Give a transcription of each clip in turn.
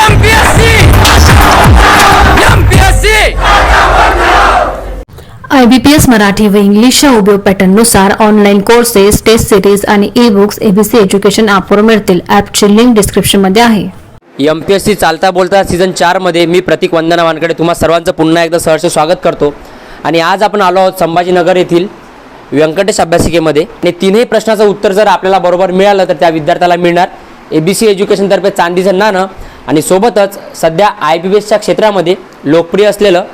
IBPS I B P S Marathi व इंग्लिशच्या उपयोग पॅटर्ननुसार ऑनलाईन कोर्सेस टेस्ट सिरीज आणि ई बुक्स एबीसी एज्युकेशन ॲपवर मिळतील. ॲपची लिंक डिस्क्रिप्शनमध्ये आहे. एम पी एस सी चालता बोलता सीझन चारमध्ये मी प्रतीक वंदना वानकडे तुम्हा सर्वांचं पुन्हा एकदा सहर्ष स्वागत करतो. आणि आज आपण आलो आहोत संभाजीनगर येथील व्यंकटेश अभ्यासिकेमध्ये. आणि तीनही प्रश्नाचं उत्तर जर आपल्याला बरोबर मिळालं तर त्या विद्यार्थ्याला मिळणार. ए बी सी एज्युकेशनतर्फे चांदीचं नाणं आणि सोबतच सध्या आय बी पी एसच्या क्षेत्रामध्ये लोकप्रिय असलेलं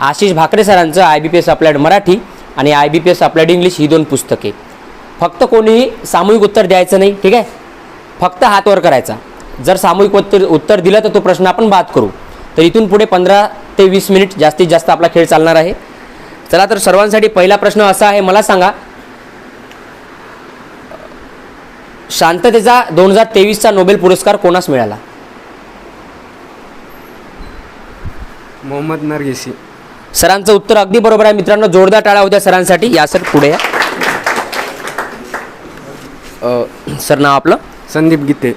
आशिष भाकरे सरांचं I B P S applied Marathi आणि I B P S applied English ही दोन पुस्तके. फक्त कोणीही सामूहिक उत्तर द्यायचं नाही ठीक आहे? फक्त हातवर करायचा. जर सामूहिक उत्तर उत्तर दिलं तर तो प्रश्न आपण बाद करू. तर इथून पुढे पंधरा ते वीस मिनिट जास्तीत जास्त आपला खेळ चालणार आहे. चला तर सर्वांसाठी पहिला प्रश्न असा आहे मला सांगा शांततेचा दोन हजार तेवीसचा नोबेल पुरस्कार कोणास मिळाला? मोहम्मद नरगिसी. सरांचं उत्तर अगदी बरोबर आहे मित्रांनो. जोरदार टाळा होत्या सरांसाठी. या सर पुढे या. अ, सर नाव आपलं? संदीप गीते.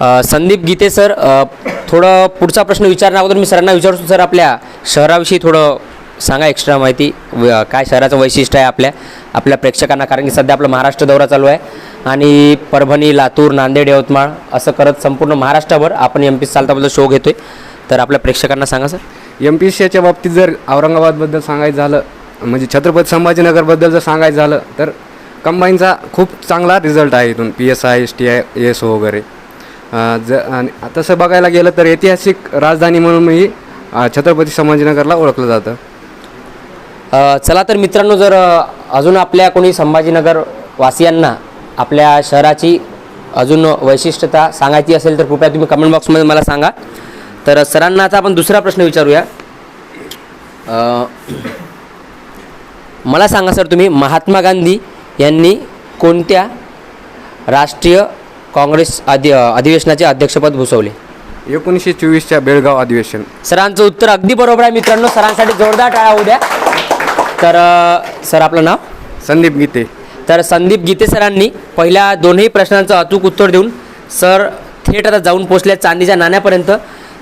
अ, संदीप गीते सर अ, थोडं पुढचा प्रश्न विचारण्या अगोदर मी सरांना विचारतो सर आपल्या शहराविषयी थोडं सांगा एक्स्ट्रा माहिती. व- काय शहराचं वैशिष्ट्य आहे आपल्या? आपल्या प्रेक्षकांना कारण की सध्या आपला महाराष्ट्र दौरा चालू आहे. आणि परभणी लातूर नांदेड यवतमाळ असं करत संपूर्ण महाराष्ट्रभर आपण एम पी चालताबद्दल शो घेतोय. तर आपल्या प्रेक्षकांना सांगा सर. एम पी सी एच्या बाबतीत जर औरंगाबादबद्दल सांगायचं झालं म्हणजे छत्रपती संभाजीनगरबद्दल जर सांगायचं झालं तर कंबाईनचा खूप चांगला रिझल्ट आहे इथून. P S I S T I S O वगैरे. ज आणि तसं बघायला गेलं तर ऐतिहासिक राजधानी म्हणूनही छत्रपती संभाजीनगरला ओळखलं जातं. चला तर मित्रांनो जर अजून आपल्या कोणी संभाजीनगर वासियांना आपल्या शहराची अजून वैशिष्ट्यता सांगायची असेल तर कृपया तुम्ही कमेंट बॉक्समध्ये मला सांगा. तर सरांना आता आपण दुसरा प्रश्न विचारूया. मला सांगा सर तुम्ही महात्मा गांधी यांनी कोणत्या राष्ट्रीय काँग्रेस अधि अधिवेशनाचे अध्यक्षपद भूषवले? एकोणीसशे चोवीसच्या बेळगाव अधिवेशन. सरांचं उत्तर अगदी बरोबर आहे मित्रांनो सरांसाठी जोरदार टाळा होऊ द्या तर सर आपलं नाव? संदीप गीते. तर संदीप गीते सरांनी पहिल्या दोन्ही प्रश्नांचं अचूक उत्तर देऊन सर थेट आता जाऊन पोचले चांदीच्या नाण्यापर्यंत.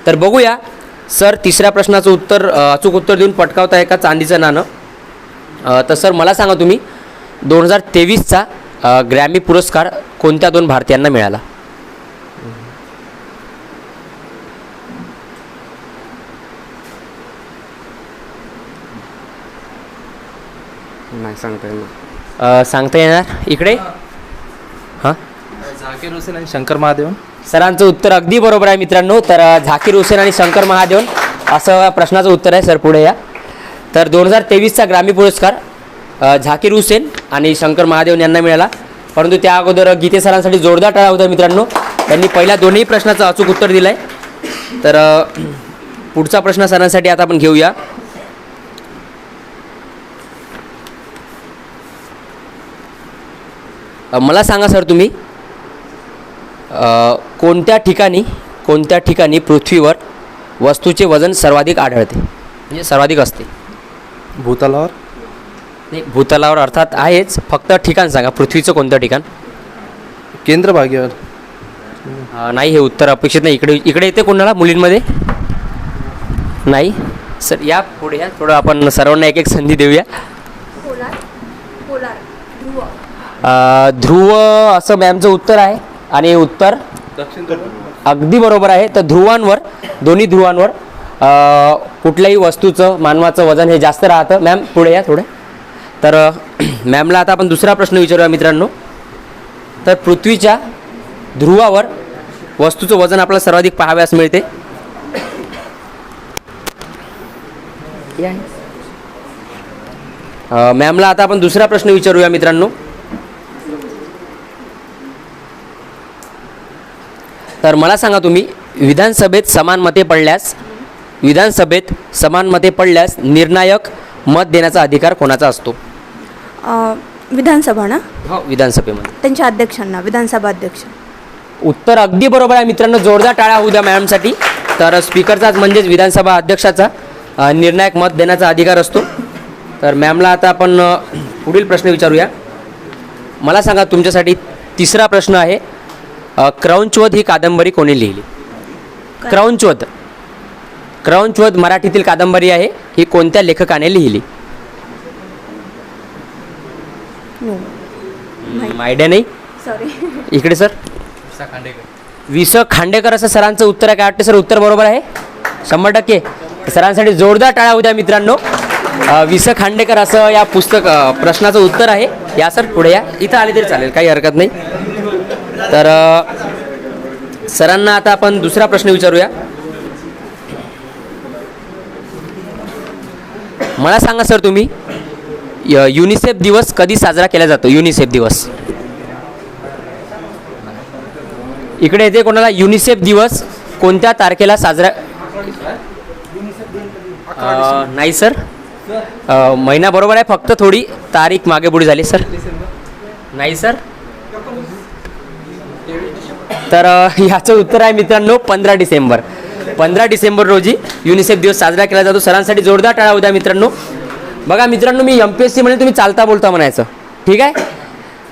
तर बघूया. सर तिसऱ्या प्रश्नाचं उत्तर अचूक उत्तर देऊन पटकावत आहे का चांदीचं नाणं? तर सर मला सांगा तुम्ही दोन हजार तेवीसचा ग्रॅमी पुरस्कार कोणत्या दोन भारतीयांना मिळाला? नाही सांगता येणार. अ, सांगता येणार? इकडे? हां. झाकीर हुसेन आणि शंकर महादेवन. सरांचं उत्तर अगदी बरोबर आहे मित्रांनो. तर अ, झाकीर हुसेन आणि शंकर महादेवन असं प्रश्नाचं उत्तर आहे सर पुढे या. तर दोन हजार तेवीसचा ग्रामी पुरस्कार अ, झाकीर हुसेन आणि शंकर महादेवन यांना मिळाला. परंतु त्या अगोदर गीते सरांसाठी जोरदार टाळा होता मित्रांनो. त्यांनी पहिल्या दोन्ही प्रश्नाचं अचूक उत्तर दिलं आहे तर अ, पुढचा प्रश्न सरांसाठी आता आपण घेऊया. मला सांगा सर तुम्ही. कोणत्या ठिकाणी कोणत्या ठिकाणी पृथ्वीवर वस्तूचे वजन सर्वाधिक आढळते? म्हणजे सर्वाधिक असते. भूतलावर? नाही भूतलावर अर्थात आहेच. फक्त ठिकाण सांगा पृथ्वीचं कोणतं ठिकाण? केंद्र भागेवर अ, नाही हे उत्तर अपेक्षित नाही. इकडे इकडे येते कोणाला? मुलींमध्ये? नाही. सर या पुढे या. थोडं आपण सर्वांना एक एक संधी देऊया. ध्रुव असं मॅमचं उत्तर आहे आणि उत्तर अगदी बरोबर आहे. तर ध्रुवांवर दोन्ही ध्रुवांवर कुठल्याही वस्तूचं मानवाचं वजन हे जास्त राहतं. मॅम पुढे या थोडे. तर मॅमला आता आपण दुसरा प्रश्न विचारूया मित्रांनो. तर पृथ्वीच्या ध्रुवावर वस्तूचं वजन आपल्याला सर्वाधिक पाहाव्यास मिळते. मॅमला आता आपण दुसरा प्रश्न विचारूया मित्रांनो. तर मला सांगा तुम्ही विधानसभेत समान मते पडल्यास विधानसभेत समान मते पडल्यास निर्णायक मत देण्याचा अधिकार कोणाचा असतो? विधानसभा ना? हो विधानसभेमध्ये. त्यांच्या अध्यक्षांना विधानसभा अध्यक्ष. उत्तर अगदी बरोबर आहे मित्रांनो जोरदार टाळ्या होऊ द्या मॅडमसाठी. तर स्पीकरचाच म्हणजेच विधानसभा अध्यक्षाचा निर्णायक मत देण्याचा अधिकार असतो. तर मॅमला आता आपण पुढील प्रश्न विचारूया. मला सांगा तुमच्यासाठी तिसरा प्रश्न आहे. क्रौंचवध ही कादंबरी कोणी लिहिली? क्रौंचवध क्रौंचवध मराठीतील कादंबरी आहे ही कोणत्या लेखकाने लिहिली? नो. आयडिया नाही? सॉरी इकडे सर वि स खांडेकर असं सरांचं उत्तर आहे काय वाटतं सर उत्तर बरोबर आहे? शंभर टक्के. सरांसाठी जोरदार टाळ्या होत्या मित्रांनो. वि स खांडेकर असं या पुस्तक प्रश्नाचं उत्तर आहे. या सर पुढे या. इथं आले तरी चालेल काही हरकत नाही. तर सरांना आता आपण दुसरा प्रश्न विचारूया. मला सांगा सर तुम्ही य- युनिसेफ दिवस कधी साजरा केला जातो? युनिसेफ दिवस. इकडे येते कोणाला? युनिसेफ दिवस कोणत्या तारखेला साजरा नाही सर. महिना बरोबर आहे फक्त थोडी तारीख मागे पुढे झाली सर. नाही सर? तर ह्याचं याचं उत्तर आहे मित्रांनो पंधरा डिसेंबर. पंधरा डिसेंबर रोजी युनिसेफ दिवस साजरा केला जातो. सरांसाठी जोरदार टाळा होत्या मित्रांनो. बघा मित्रांनो मी एम पी एस सी म्हणजे तुम्ही चालता बोलता म्हणायचं. ठीक आहे?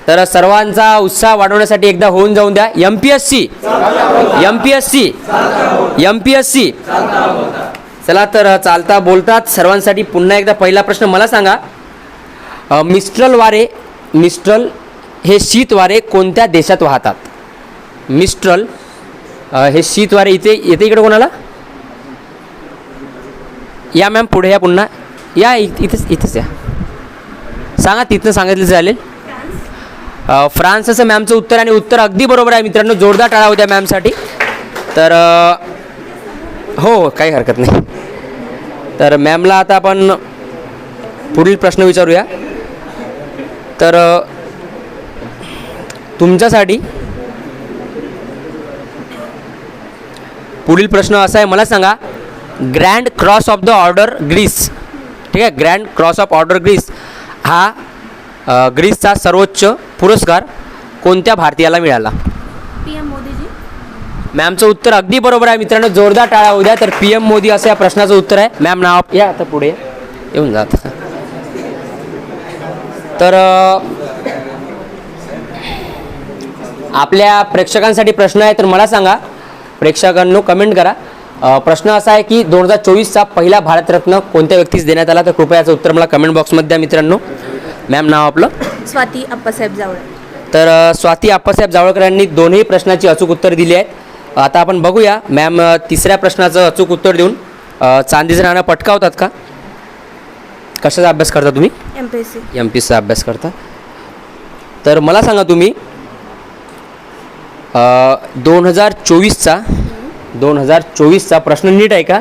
तर सर्वांचा उत्साह वाढवण्यासाठी एकदा होऊन जाऊन द्या. M P S C M P S C M P S C चला तर चालता बोलतात. सर्वांसाठी पुन्हा एकदा पहिला प्रश्न मला सांगा. मिस्ट्रल वारे मिस्ट्रल हे शीत वारे कोणत्या देशात वाहतात? मिस्ट्रल हे सीद्वारे इथे येते इकडे कोणाला? या मॅम पुढे या पुन्हा. या इ- इथेच इथेच या. सांगा तिथनं सांगितलं चालेल. फ्रान्सचं फ्रान्स मॅमचं उत्तर आणि उत्तर अगदी बरोबर आहे मित्रांनो जोरदार टाळा होत्या मॅमसाठी तर हो हो काही हरकत नाही. तर मॅमला आता आपण पुढील प्रश्न विचारूया. तर तुमच्यासाठी पुढील प्रश्न असा आहे मला सांगा grand cross of the order Greece ठीक आहे grand cross of order Greece हा ग्रीसचा सर्वोच्च पुरस्कार कोणत्या भारतीयाला मिळाला? मॅमचं उत्तर अगदी बरोबर आहे मित्रांनो जोरदार टाळा उद्या तर पी एम मोदी असं या प्रश्नाचं उत्तर आहे. मॅम नाव या आता पुढे. येऊन जा आता. तर आपल्या प्रेक्षकांसाठी प्रश्न आहे तर मला सांगा प्रेक्षकांनो कमेंट करा. प्रश्न असा आहे की दोन हजार चोवीसचा पहिला भारतरत्न कोणत्या व्यक्तीस देण्यात आला? तर कृपया याचं उत्तर मला कमेंट बॉक्समध्ये द्या मित्रांनो. मॅम नाव आपलं? स्वाती अप्पासाहेब जावळे. तर स्वाती आप्पासाहेब जावळकर यांनी दोन्ही प्रश्नाची अचूक उत्तर दिली आहेत. आता आपण बघूया. मॅम तिसऱ्या प्रश्नाचं अचूक उत्तर देऊन चांदीचं नाणं पटकावतात का? कशाचा अभ्यास करता तुम्ही? M P S C M P एसचा अभ्यास करता. तर मला सांगा तुम्ही दोन हजार चोवीसचा दोन हजार चोवीसचा प्रश्न नीट आहे का?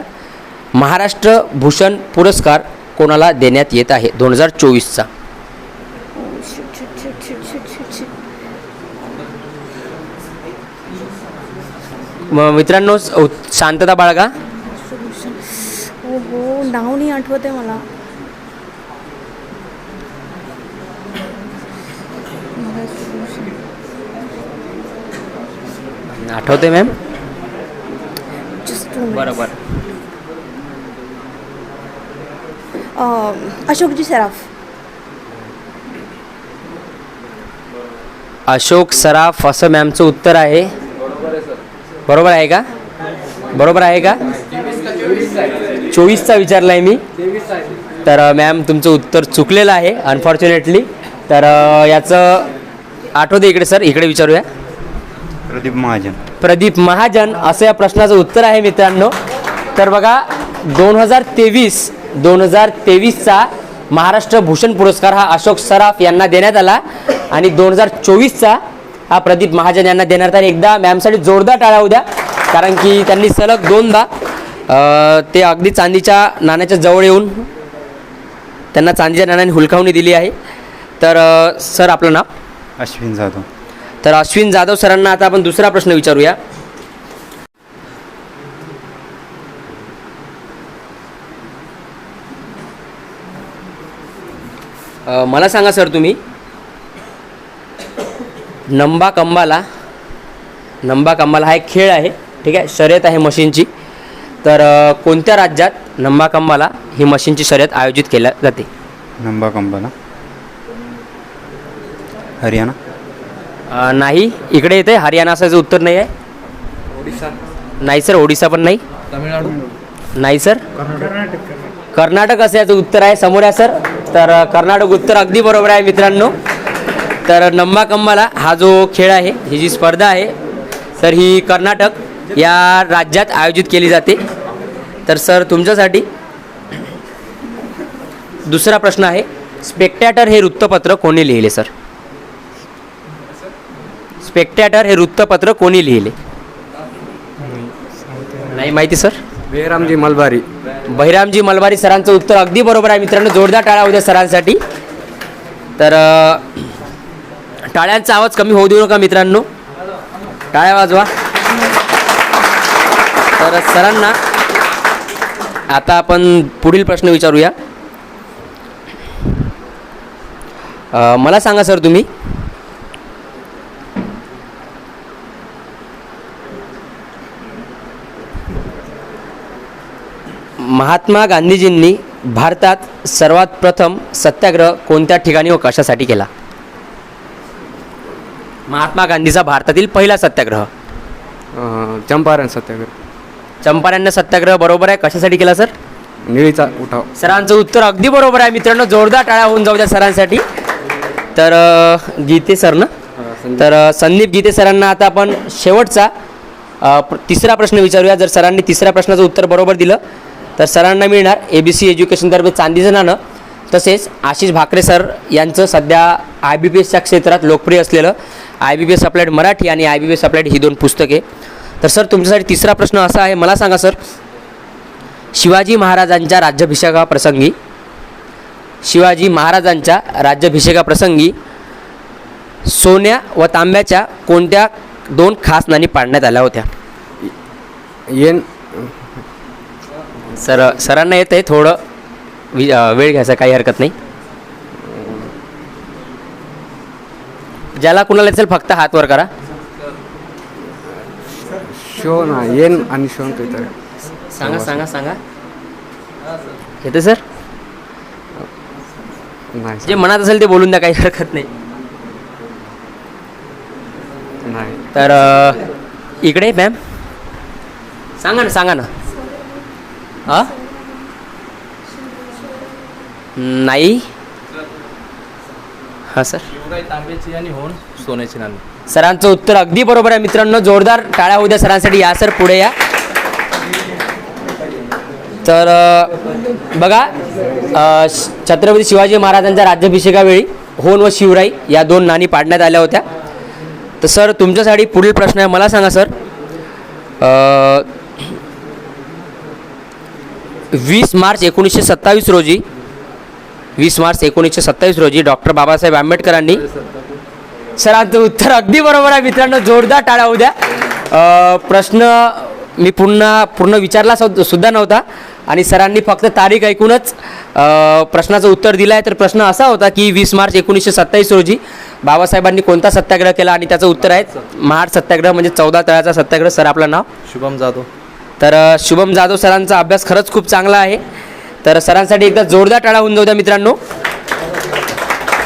महाराष्ट्र भूषण पुरस्कार कोणाला देण्यात येत आहे? दोन हजार चोवीसचा. म- मित्रांनो शांतता बाळगा. हो, हो, नाव नाही आठवत आहे मला. आठवते मॅम. बरोबर. अशोकजी सराफ. अशोक सराफ असं मॅमचं उत्तर आहे. बरोबर आहे का? बरोबर आहे का? चोवीसचा विचारला आहे मी. तर मॅम तुमचं उत्तर चुकलेलं आहे अनफॉर्च्युनेटली तर याचं आठवते इकडे सर इकडे विचारूया. प्रदीप महाजन. प्रदीप महाजन असं या प्रश्नाचं उत्तर आहे मित्रांनो. तर बघा दोन हजार तेवीस दोन हजार तेवीसचा महाराष्ट्र भूषण पुरस्कार हा अशोक सराफ यांना देण्यात आला. आणि दोन हजार चोवीसचा हा प्रदीप महाजन यांना देण्यात आला. एकदा मॅमसाठी जोरदार टाळा उद्या कारण की त्यांनी सलग दोनदा ते अगदी चांदीच्या नाण्याच्या जवळ येऊन त्यांना चांदीच्या नाण्याने हुलकावणी दिली आहे. तर सर आपलं नाव? अश्विन जाधव. तर अश्विन जाधव सरांना आता आपण दुसरा प्रश्न विचारूया. मला सांगा सर तुम्ही. नंबा कंबाला नंबा कंबाला हा एक खेळ आहे ठीक आहे शर्यत आहे मशीनची. तर कोणत्या राज्यात नंबा कंबाला ही मशीनची शर्यत आयोजित केल्या जाते? नंबा कंबाला. हरियाणा. अ, नाही इकडे येते हरियाणा असायचं उत्तर नाही आहे. ओडिसा. नाही सर ओडिसा पण नाही. तामिळनाडू. नाही सर. कर्नाटक असं याचं उत्तर आहे. समोर आहे सर. तर अ, कर्नाटक उत्तर अगदी बरोबर आहे मित्रांनो. तर नम्मा कम्माला हा जो खेळ आहे ही जी स्पर्धा आहे तर ही कर्नाटक या राज्यात आयोजित केली जाते. तर सर तुमच्यासाठी दुसरा प्रश्न आहे. स्पेक्टॅटर हे वृत्तपत्र कोणी लिहिले सर? स्पेक्टॅटर हे वृत्तपत्र कोणी लिहिले? नाही माहिती सर? बेहरामजी मलबारी. बहिरामजी मलबारी सरांचं उत्तर अगदी बरोबर आहे मित्रांनो जोरदार टाळ्या होत्या सरांसाठी. तर टाळ्यांचा आवाज कमी होऊ देऊ नका मित्रांनो. टाळ्या वाजवा. तर सरांना आता आपण पुढील प्रश्न विचारूया. मला सांगा सर तुम्ही? महात्मा गांधीजींनी भारतात सर्वात प्रथम सत्याग्रह कोणत्या ठिकाणी व कशासाठी केला? महात्मा गांधीचा भारतातील पहिला सत्याग्रह. चंपारण सत्याग्रह. चंपारण्य सत्याग्रह बरोबर आहे कशासाठी केला सर? निळीचा उठाव. सरांचं उत्तर अगदी बरोबर आहे मित्रांनो जोरदार टाळ्या होऊन जाऊ द्या सरांसाठी. तर गीते सर ना? तर संदीप गीते सरांना आता आपण शेवटचा तिसरा प्रश्न विचारूया. जर सरांनी तिसऱ्या प्रश्नाचं उत्तर बरोबर दिलं तर सरांना मिळणार ए बी सी एज्युकेशनतर्फे चांदीचं नाणं तसेच आशिष भाकरे सर यांचं सध्या आय बी पी एसच्या क्षेत्रात लोकप्रिय असलेलं I B P S applied Marathi आणि I B P S applied ही दोन पुस्तके. तर सर तुमच्यासाठी तिसरा प्रश्न असा आहे मला सांगा सर. शिवाजी महाराजांच्या राज्याभिषेकाप्रसंगी शिवाजी महाराजांच्या राज्याभिषेकाप्रसंगी सोन्या व तांब्याच्या कोणत्या दोन खास नाणी पाडण्यात आल्या होत्या? येन सर सरांना येत आहे थोडं. वि वेळ घ्यायचा काही हरकत नाही. ज्याला कुणाला असेल फक्त हात वर करा. शोन हा येन आणि शोन सांगा सांगा सांगा. येते सर. नाही जे मनात असेल ते बोलून द्या काही हरकत नाही. नाही. तर अ, इकडे मॅम. सांगा ना सांगा ना. हा नाही हां सर शिवराय तांब्याची आणि सोन्याची नाणी सरांचं उत्तर अगदी बरोबर आहे मित्रांनो. जोरदार टाळ्या उद्या सरांसाठी. या सर पुढे या. तर बघा श- छत्रपती शिवाजी महाराजांच्या राज्याभिषेकावेळी होन व शिवराई या दोन नाणी पाडण्यात आल्या होत्या. तर सर तुमच्यासाठी पुढील प्रश्न आहे. मला सांगा सर वीस मार्च एकोणीसशे सत्तावीस रोजी वीस मार्च एकोणीसशे सत्तावीस रोजी डॉक्टर बाबासाहेब आंबेडकरांनी सरांचं उत्तर अगदी बरोबर आहे मित्रांनो जोरदार टाळ्या उद्या प्रश्न मी पुन्हा पूर्ण विचारला सुद्धा नव्हता आणि सरांनी फक्त तारीख ऐकूनच प्रश्नाचं उत्तर दिलं आहे तर प्रश्न असा होता की वीस मार्च एकोणीसशे सत्तावीस रोजी बाबासाहेबांनी कोणता सत्याग्रह केला? आणि त्याचं उत्तर आहे महाड सत्याग्रह म्हणजे चौदा तळ्याचा सत्याग्रह. सर आपलं नाव? शुभम जाधव. तर शुभम जाधव सरांचा अभ्यास खरंच खूप चांगला आहे. तर सरांसाठी एकदा जोरदार टाळा होऊन जाऊ द्या मित्रांनो.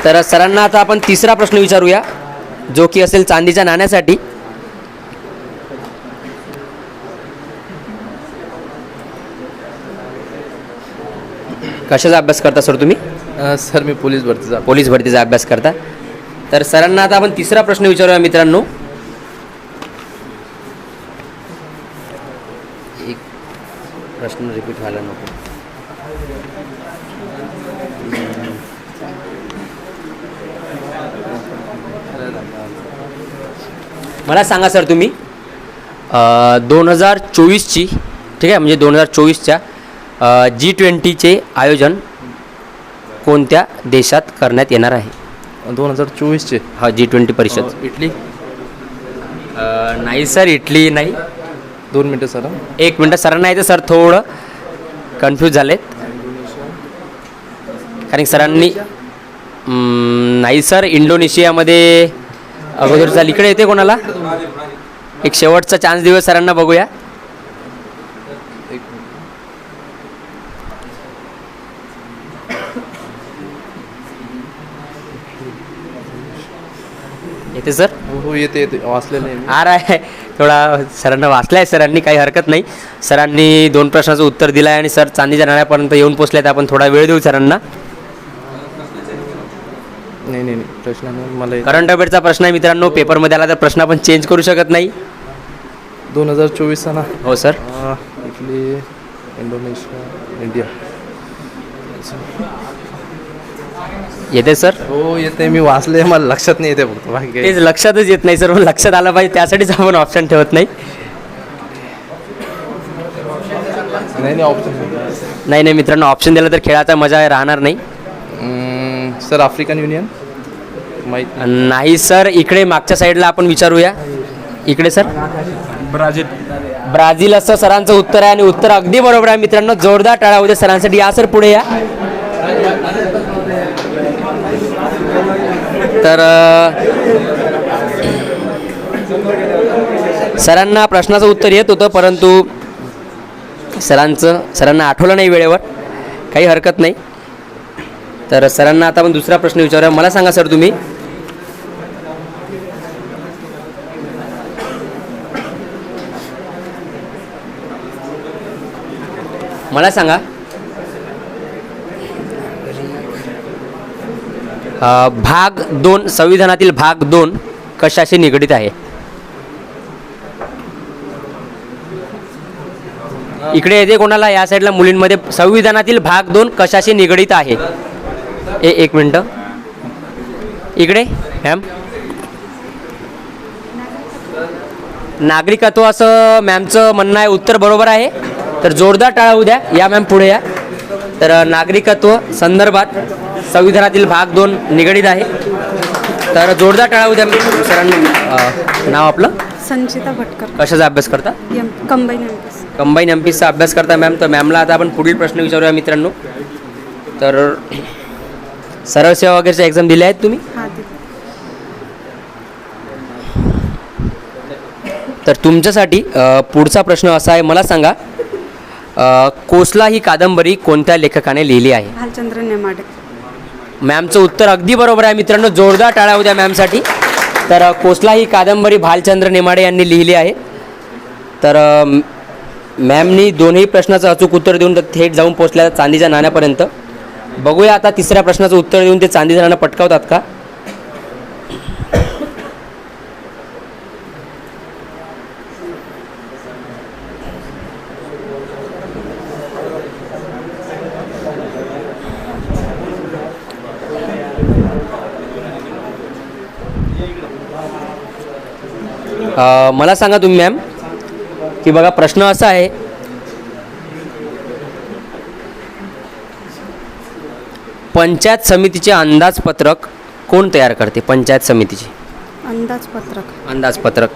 तर सरांना आता आपण तिसरा प्रश्न विचारूया जो की असेल चांदीच्या नाण्यासाठी. कशाचा अभ्यास करता सर तुम्ही? सर मी पोलीस भरतीचा पोलीस भरतीचा अभ्यास करता. तर सरांना आता आपण तिसरा प्रश्न विचारूया मित्रांनो. प्रश्न रिपीट व्हायला नको. मला सांगा सर तुम्ही दोन हजार चोवीसची ठीक आहे म्हणजे दोन हजार चोवीसच्या जी ट्वेंटीचे आयोजन कोणत्या देशात करण्यात येणार आहे? दोन हजार चोवीसचे? हा जी ट्वेंटी परिषद. अ, इटली. नाही सर इटली नाही. दोन मिनटं सर एक मिनटं सरांना नाही सर थोडं कन्फ्यूज झालेत. कारण सरांनी नाही सर इंडोनेशियामध्ये अगोदर झालं. इकडे येते कोणाला? एक शेवटचा चान्स देऊया सरांना बघूया. येते सर? हो हो येते येते. वाचलेलं. आर आहे थोडा सरांना वाचला आहे सरांनी काही हरकत नाही. सरांनी दोन प्रश्नाचं उत्तर दिलं आहे आणि सर चांदीच्या नाण्यापर्यंत येऊन पोचले तर आपण थोडा वेळ देऊ सरांना. नाही नाही नाही. प्रश्न नाही मला करंट अफेअरचा प्रश्न आहे मित्रांनो. पेपरमध्ये आला तर प्रश्न आपण चेंज करू शकत नाही. दोन हजार चोवीसचा ना? हो सर. अं, इटली इंडोनेशिया इंडिया. येते सर? हो येते. मी वाचले मला लक्षात नाही येते फक्त. बाकी तेच लक्षातच येत नाही सर पण लक्षात आलं पाहिजे त्यासाठीच आपण ऑप्शन ठेवत नाही. नाही नाही ऑप्शन नाही. नाही मित्रांनो ऑप्शन दिलं तर खेळाचा मजा राहणार नाही. Sir African union? माहीत नाही. सर इकडे मागच्या साईडला आपण विचारूया. इकडे सर. ब्राझील. ब्राझील असं सरांचं उत्तर आहे आणि उत्तर अगदी बरोबर आहे मित्रांनो. जोरदार टाळा उद्या सरांसाठी. या सर पुढे या. तर सरांना प्रश्नाचं उत्तर येत होतं परंतु सरांचं सरांना आठवलं नाही वेळेवर. काही हरकत नाही. तर सरांना आता आपण दुसरा प्रश्न विचारूया. मला सांगा सर तुम्ही. मला सांगा. भाग दोन संविधानातील भाग दोन कशाशी निगडीत आहे? इकडे येते कोणाला? या साईडला मुलींमध्ये संविधानातील भाग दोन कशाशी निगडीत आहे? ए एक मिनटं. इकडे मॅम. नागरिकत्व असं मॅमचं म्हणणं आहे उत्तर बरोबर आहे. तर जोरदार टाळा उद्या. या मॅम पुढे या. तर नागरिकत्व संदर्भात संविधानातील भाग दोन निगडीत आहे. तर जोरदार टाळा उद्या सरांनी नाव आपलं? संचिता भटकर. कशाचा अभ्यास करता? कंबाईन कंबाईन एम पीचा अभ्यास करता मॅम. तर मॅमला आता आपण पुढील प्रश्न विचारूया मित्रांनो. तर सरळ सेवा वगैरेच्या एक्झाम दिल्या आहेत तुम्ही? हा तर तुमच्यासाठी पुढचा प्रश्न असा आहे. मला सांगा कोसला ही कादंबरी कोणत्या लेखकाने लिहिली आहे? भालचंद्र नेमाडे. मॅमचं उत्तर अगदी बरोबर आहे मित्रांनो जोरदार टाळा उद्या मॅमसाठी. तर कोसला ही कादंबरी भालचंद्र नेमाडे यांनी लिहिली आहे. तर मॅमनी दोन्ही प्रश्नाचं अचूक उत्तर देऊन तर थेट जाऊन पोचल्या चांदीच्या नाण्यापर्यंत. बघूया आता तिसऱ्या प्रश्नाचं उत्तर देऊन ते चांदीचं नाणं पटकावतात का? मला सांगा तुम्ही मॅम की बघा प्रश्न असा आहे पंचायत समितीचे अंदाजपत्रक कोण तयार करते? पंचायत समितीचे. अंदाजपत्रक. अंदाजपत्रक.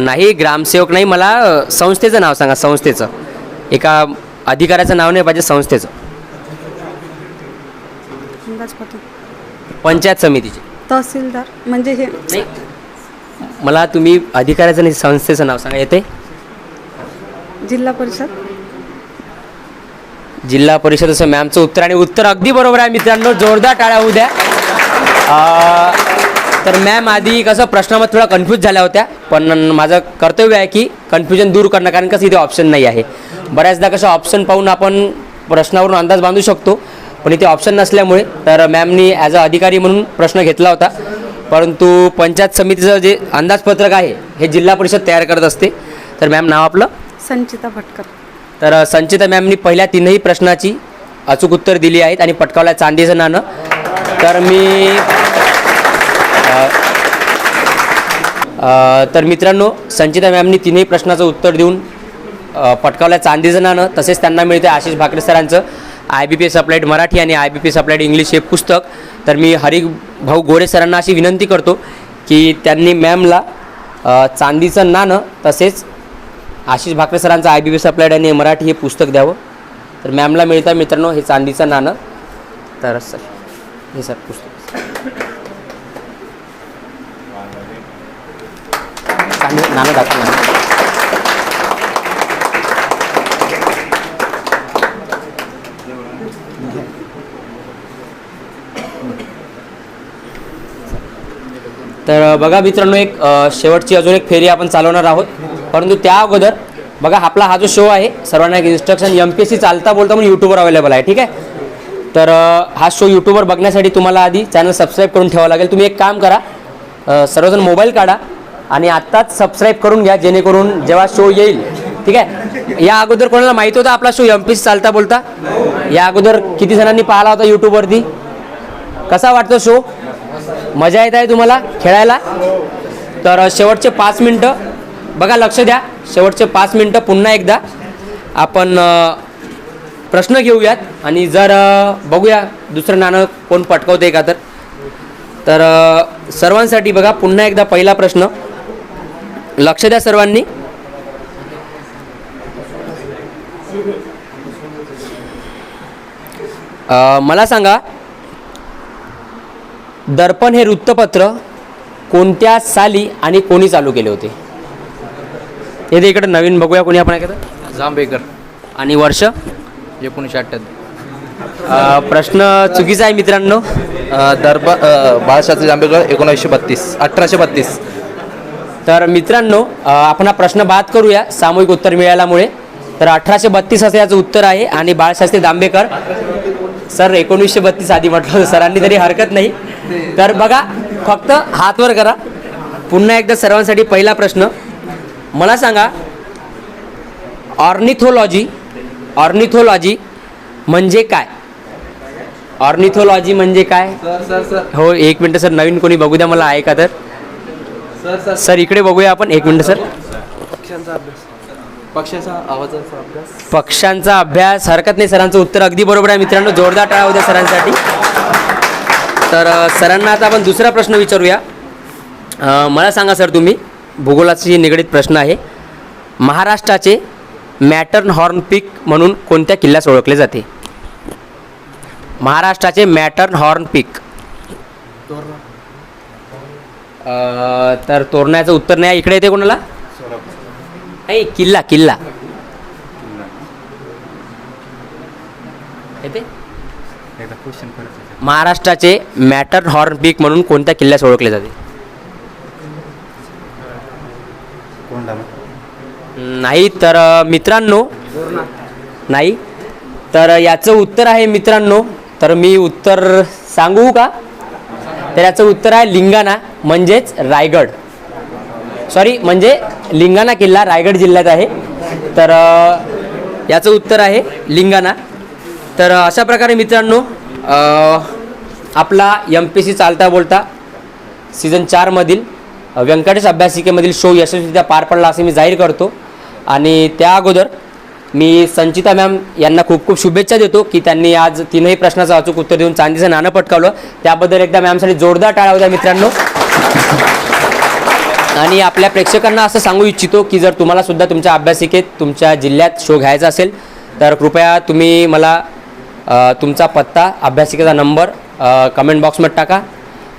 नाही ग्रामसेवक नाही मला संस्थेचं नाव सांगा संस्थेचं. एका अधिकाऱ्याचं नाव नाही पाहिजे संस्थेचं. अंदाजपत्रक. पंचायत समितीचे. तहसीलदार म्हणजे हे नाही. मला तुम्ही अधिकाऱ्याचं नाही संस्थेचं नाव सांगा येते जिल्हा परिषद. जिल्हा परिषद असं मॅमचं उत्तर आणि उत्तर अगदी बरोबर आहे मित्रांनो जोरदार टाळ्या होऊ द्या. अं, तर मॅम आधी कसं प्रश्नामध्ये थोडा कन्फ्यूज झाल्या होत्या पण माझं कर्तव्य आहे की कन्फ्युजन दूर करणं कारण कसं इथे ऑप्शन नाही आहे. बऱ्याचदा कसं ऑप्शन पाहून आपण प्रश्नावरून अंदाज बांधू शकतो. पण इथे ऑप्शन नसल्यामुळे तर मॅमनी ॲज अ अधिकारी म्हणून प्रश्न घेतला होता. परंतु पंचायत समितीचं जे अंदाजपत्रक आहे हे जिल्हा परिषद तयार करत असते. तर मॅम नाव आपलं? संचिता भटकर. तर संचिता मॅमनी पहिल्या तीनही प्रश्नाची अचूक उत्तर दिली आहेत आणि पटकावलं चांदीचं नाणं. तर मी तर मित्रांनो संचिता मॅमनी तीनही प्रश्नाचं उत्तर देऊन पटकावल्या पटकावलं चांदीचं नाणं तसेच त्यांना मिळते आशिष भाकरे सरांचं. I B P S applied Marathi आणि I B P S applied English हे पुस्तक. तर मी हरी भाऊ गोरे सरांना अशी विनंती करतो की त्यांनी मॅमला चांदीचं नाणं तसेच आशिष भाकरे सरांचं I B P S applied आणि मराठी हे पुस्तक द्यावं. तर मॅमला मिळतं मित्रांनो हे चांदीचं नाणं. तर सर हे सर पुस्तक. नाणं दाखवलं तर बघा मित्रांनो एक शेवटची अजून एक फेरी आपण चालवणार आहोत. परंतु त्या अगोदर बघा आपला हा जो शो आहे सर्वांना एक instruction M P S C चालता बोलता म्हणून यूट्यूबवर अवेलेबल आहे ठीक आहे? तर हा शो यूट्यूबवर बघण्यासाठी तुम्हाला आधी चॅनल सबस्क्राईब करून ठेवावं लागेल. तुम्ही एक काम करा सर्वजण मोबाईल काढा आणि आत्ताच सबस्क्राईब करून घ्या जेणेकरून जेव्हा शो येईल ठीक आहे? या अगोदर कोणाला माहीत होता आपला शो एम पी सी चालता बोलता? या अगोदर किती जणांनी पाहिला होता यूट्यूबवरती कसा वाटतो शो मजा येत आहे तुम्हाला खेळायला? तर शेवटचे पाच मिनटं. बघा लक्ष द्या. शेवटचे पाच मिनटं पुन्हा एकदा. आपण प्रश्न घेऊयात आणि जर बघूया दुसरं नाणं कोण पटकवते का तर. तर सर्वांसाठी बघा पुन्हा एकदा पहिला प्रश्न. लक्ष द्या सर्वांनी. मला सांगा दर्पण हे वृत्तपत्र कोणत्या साली आणि कोणी चालू केले होते? हे ते इकडे नवीन बघूया कोणी आपण ऐकत. जांभेकर. आणि वर्ष? एकोणीसशे अठ्ठ्याहत्तर. प्रश्न चुकीचा आहे मित्रांनो. दरबा बाळाशास्त्री जांभेकर एकोणीसशे बत्तीस अठराशे बत्तीस. तर मित्रांनो आपण हा प्रश्न बाद करूया सामूहिक उत्तर मिळाल्यामुळे. तर अठराशे बत्तीस असं याचं उत्तर आहे. आणि बाळशास्त्री दांबेकर सर एकोणीसशे बत्तीस आधी म्हटलं होतं सरांनी तरी हरकत नाही. तर बघा फक्त हात वर करा. पुन्हा एकदा सर्वांसाठी पहिला प्रश्न. मला सांगा ऑर्निथोलॉजी ऑर्निथोलॉजी म्हणजे काय? ऑर्निथोलॉजी म्हणजे काय? हो एक मिनटं सर. नवीन कोणी बघू द्या मला आहे का तर. सर इकडे बघूया आपण. एक मिनटं सर. पक्ष्यांचा अभ्यास. पक्षाचा आवाजाचा अभ्यास? पक्ष्यांचा अभ्यास हरकत नाही सरांचं उत्तर अगदी बरोबर आहे मित्रांनो जोरदार टाळा उद्या सरांसाठी. तर सरांना आता आपण दुसरा प्रश्न विचारूया. मला सांगा सर तुम्ही भूगोलाशी निगडीत प्रश्न आहे. महाराष्ट्राचे मॅटर्न हॉर्न पीक म्हणून कोणत्या किल्ल्यास ओळखले जाते? महाराष्ट्राचे मॅटर्न हॉर्न पीक. तर तोरण्याचं उत्तर नाही इकडे येते कोणाला? नाही किल्ला किल्ला येते क्वेश्चन महाराष्ट्राचे मॅटर हॉर्न पीक म्हणून कोणत्या किल्ल्यास ओळखले जाते? नाही तर मित्रांनो. नाही तर याचं उत्तर आहे मित्रांनो. तर मी उत्तर सांगू का? तर याचं उत्तर आहे लिंगाणा म्हणजेच रायगड. सॉरी म्हणजे लिंगाणा किल्ला रायगड जिल्ह्यात आहे. तर याचं उत्तर आहे लिंगाणा. तर अशा प्रकारे मित्रांनो आपला एम पी सी चालता बोलता सीझन चारमधील व्यंकटेश अभ्यासिकेमधील शो यशस्वीरित्या पार पडला असे मी जाहीर करतो. आणि त्या अगोदर मी संचिता मॅम यांना खूप खूप शुभेच्छा देतो की त्यांनी आज तीनही प्रश्नाचं अचूक उत्तर देऊन चांदीचं नाणं पटकावलं. त्याबद्दल एकदा मॅमसाठी जोरदार टाळा होत्या मित्रांनो. आणि आपल्या प्रेक्षकांना असं सांगू इच्छितो की जर तुम्हाला सुद्धा तुमच्या अभ्यासिकेत तुमच्या जिल्ह्यात शो घ्यायचा असेल तर कृपया तुम्ही मला तुमचा पत्ता अभ्यासिकेचा नंबर कमेंट बॉक्समध्ये टाका.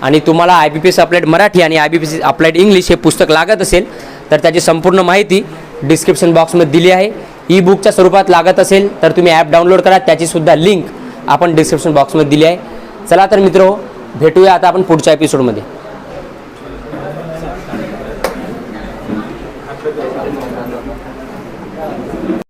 आणि तुम्हाला I B P S applied Marathi आणि I B P S applied English हे पुस्तक लागत असेल तर त्याची संपूर्ण माहिती डिस्क्रिप्शन बॉक्समध्ये दिली आहे. ई बुकच्या स्वरूपात लागत असेल तर तुम्ही ॲप डाउनलोड करा. त्याचीसुद्धा लिंक आपण डिस्क्रिप्शन बॉक्समध्ये दिली आहे. चला तर मित्र भेटूया आता आपण पुढच्या एपिसोडमध्ये